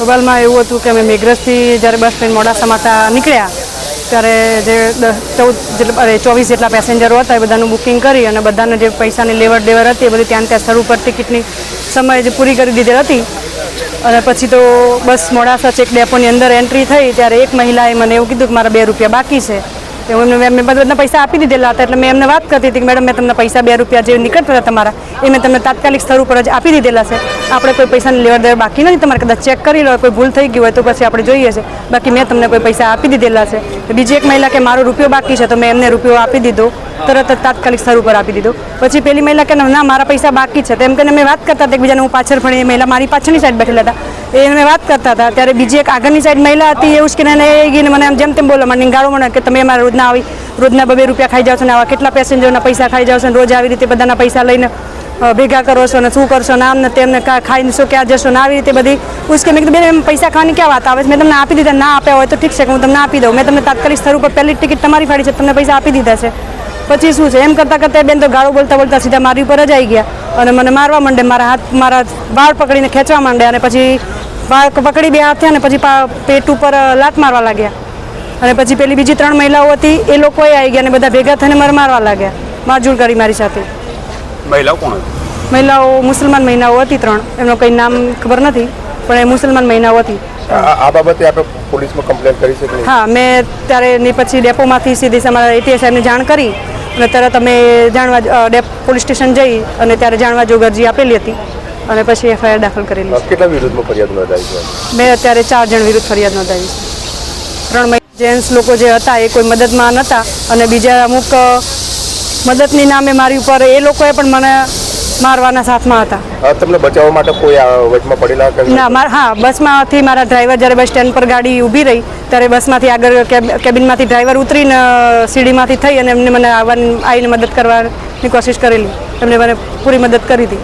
અહેવાલમાં એવું હતું કે અમે મેઘરજથી જ્યારે બસ ટ્રેન મોડાસા નીકળ્યા, ત્યારે જે ચૌદ જેટલા, અરે ચોવીસ જેટલા પેસેન્જરો હતા એ બધાનું બુકિંગ કરી અને બધાને જે પૈસાની લેવડ દેવડ હતી એ બધી ત્યાં ત્યાં સ્થળ ઉપર ટિકિટની સમયે જે પૂરી કરી દીધેલ હતી. અને પછી તો બસ મોડાસા ચેક ડેપોની અંદર એન્ટ્રી થઈ, ત્યારે એક મહિલાએ મને એવું કીધું કે મારા બે રૂપિયા બાકી છે. તો એમને મેં બધા પૈસા આપી દીધેલા હતા, એટલે મેં એમને વાત કરતી હતી કે મેડમ, મેં તમને પૈસા બે રૂપિયા જે નીકળતા હતા તમારા, એ મેં તમને તાત્કાલિક સ્થળ ઉપર જ આપી દીધેલા છે. આપણે કોઈ પૈસાની લેવડ દેવડ બાકી નથી, તમારે કદાચ ચેક કરી લો, કોઈ ભૂલ થઈ ગઈ હોય તો પછી આપણે જોઈએ છે. બાકી મેં તમને કોઈ પૈસા આપી દીધેલા છે. બીજી એક મહિલા કે મારો રૂપિયો બાકી છે તો મેં એમને રૂપિયો આપી દીધો, તરત જ તાત્કાલિક સ્થળ ઉપર આપી દીધો. પછી પેલી મહિલા કે ના મારા પૈસા બાકી છે. તેમ કરીને મેં વાત કરતા હતા એકબીજાને, હું પાછળ ફરી મહિલા મારી પાછળની સાઈડ બેઠેલા હતા. એ મેં વાત કરતા હતા. ત્યારે બીજી એક આગળની સાઈડ મહિલા હતી કે એને એ ગઈને મને આમ જેમ તેમ બોલો, મને ગાળો મને કે તમે અમારા રોજના આવી, રોજના બબે રૂપિયા ખાઈ જાઓ છો ને આવા કેટલા પેસેન્જરના પૈસા ખાઈ જાઓ છો ને રોજ આવી રીતે બધાના પૈસા લઈને ભેગા કરો છો ને શું કરશો ને આમ ને તેમને ખાઈને શું ક્યાં જશો ને આવી રીતે બધી ઉસકે મેં કીધું એમ પૈસા ખાવાની ક્યાં વાત આવે છે? મેં તમને આપી દીધા, ના આપ્યા હોય તો ઠીક છે કે હું તમને આપી દઉં. મેં તમને તાત્કાલિક સ્થળ ઉપર પહેલી ટિકિટ તમારી ફાડી છે, તમને પૈસા આપી દીધા છે. પછી શું છે? એમ કરતાં કરતાં બેન તો ગાળો બોલતા બોલતા સીધા મારી ઉપર જ આવી ગયા. અને મને મારવા માંડે મારા હાથ મારા વાળ પકડીને ખેંચવા માંડે અને પછી વાળ પકડી બે હાથે અને પછી પેટ ઉપર લાત મારવા લાગ્યા. અને પછી પેલી બીજી ત્રણ મહિલાઓ હતી એ લોકોએ આવી ગયા અને બધા ભેગા થઈને મારે મારવા લાગ્યા. મારઝૂડ કરી મારી સાથે. મહિલાઓ કોણ મહિલાઓ મુસલમાન મહિલાઓ હતી ત્રણ. એમનું કંઈ નામ ખબર નથી પણ એ મુસલમાન મહિલાઓ હતી. આ આ બાબતે આપણે પોલીસમાં કમ્પ્લેન કરી શકીએ હા મેં ત્યારે ની પછી ડેપોમાંથી સીધી અમારા એટીએસ સાહેબને જાણ કરી. અને તરત અમે જાણવા ડેપ પોલીસ સ્ટેશન જઈ અને ત્યારે જાણવા જોગ અરજી આપેલી હતી. અને પછી એફઆઈઆર દાખલ કરેલી કેટલા વિરુદ્ધમાં ફરિયાદ નોંધાવી છે? મેં અત્યારે ચાર જણ વિરુદ્ધ ફરિયાદ નોંધાવી છે. ત્રણ જેન્ટ્સ લોકો જે હતા એ કોઈ મદદમાં નહોતા અને બીજા અમુક મદદની નામે મારી ઉપર એ લોકોએ પણ મને મારવાના સાથમાં હતા. તમને બચાવવા માટે કોઈ વચમાં પડેલા ના મારા હા બસમાંથી મારા ડ્રાઈવર જ્યારે બસ સ્ટેન્ડ પર ગાડી ઊભી રહી ત્યારે બસમાંથી આગળ કેબિનમાંથી ડ્રાઈવર ઉતરીને સીડીમાંથી થઈ અને એમને મને આવવાની આવીને મદદ કરવાની કોશિશ કરેલી. એમને મને પૂરી મદદ કરી હતી.